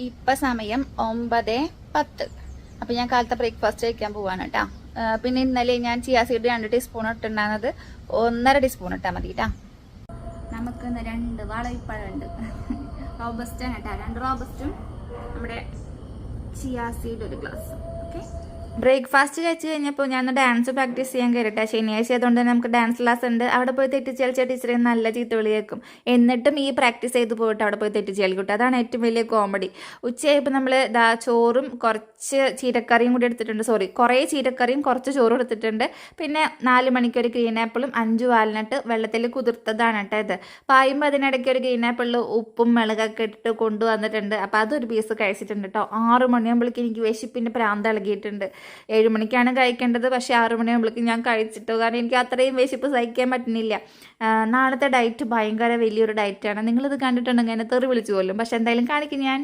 ഇപ്പൊ സമയം ഒമ്പത് പത്ത്. അപ്പൊ ഞാൻ കാലത്തെ ബ്രേക്ക്ഫാസ്റ്റ് കഴിക്കാൻ പോവാണ് കേട്ടാ പിന്നെ ഇന്നലെ ഞാൻ ചിയാ സീഡ് രണ്ട് ടീസ്പൂൺ ഇട്ടുണ്ടാകുന്നത് ഒന്നര ടീസ്പൂൺ ഇട്ടാൽ മതി കേട്ടാ നമുക്ക് ഇന്ന് രണ്ട് വളയിപ്പഴുണ്ട് റോബസ്റ്റാണ് കേട്ടോ രണ്ട് റോബസ്റ്റും നമ്മുടെ ചിയാ സീഡ് ഒരു ഗ്ലാസ് ഓക്കെ? ബ്രേക്ക്ഫാസ്റ്റ് കഴിച്ച് കഴിഞ്ഞപ്പോൾ ഞാൻ ഡാൻസ് പ്രാക്ടീസ് ചെയ്യാൻ കയറിട്ടെ. ശനിയാഴ്ച ആയതുകൊണ്ട് തന്നെ നമുക്ക് ഡാൻസ് ക്ലാസ് ഉണ്ട്. അവിടെ പോയി തെറ്റിച്ച് കളിച്ച ടീച്ചറെ നല്ല ചീത്ത വിളി കേൾക്കും. എന്നിട്ടും ഈ പ്രാക്ടീസ് ചെയ്ത് പോയിട്ട് അവിടെ പോയി തെറ്റിച്ച് കിട്ടും. അതാണ് ഏറ്റവും വലിയ കോമഡി ഉച്ചയായപ്പോൾ നമ്മൾ ദാ ചോറും കുറച്ച് ചീരക്കറിയും കൂടി എടുത്തിട്ടുണ്ട്. സോറി കുറേ ചീരക്കറിയും കുറച്ച് ചോറും എടുത്തിട്ടുണ്ട്. പിന്നെ നാല് മണിക്ക് ഒരു ഗ്രീൻ ആപ്പിളും അഞ്ച് വാൽനട്ട് വെള്ളത്തിൽ കുതിർത്തതാണ് കേട്ടോ ഇത്. പായുമ്പോൾ അതിനിടയ്ക്ക് ഒരു ഗ്രീൻ ആപ്പിളിൽ ഉപ്പും മുളകൊക്കെ ഇട്ടിട്ട് കൊണ്ടുവന്നിട്ടുണ്ട്. അപ്പോൾ അതൊരു പീസ് കഴിച്ചിട്ടുണ്ട് കേട്ടോ. ആറ് മണിയാകുമ്പോഴേക്കും എനിക്ക് വിശപ്പിന്റെ പ്രാന്ത് ഇളകിയിട്ടുണ്ട്. ഏഴ് മണിക്കാണ് കഴിക്കേണ്ടത്. പക്ഷേ ആറ് മണിയാകുമ്പോഴേക്കും ഞാൻ കഴിച്ചിട്ടു കാരണം എനിക്ക് അത്രയും വിശപ്പ് സഹിക്കാൻ പറ്റുന്നില്ല. നാളത്തെ ഡയറ്റ് ഭയങ്കര വലിയൊരു ഡയറ്റാണ്. നിങ്ങളിത് കണ്ടിട്ടുണ്ടെങ്കിൽ എന്നെ തെറി വിളിച്ചു കൊല്ലും. പക്ഷെ എന്തായാലും കാണിക്കും ഞാൻ.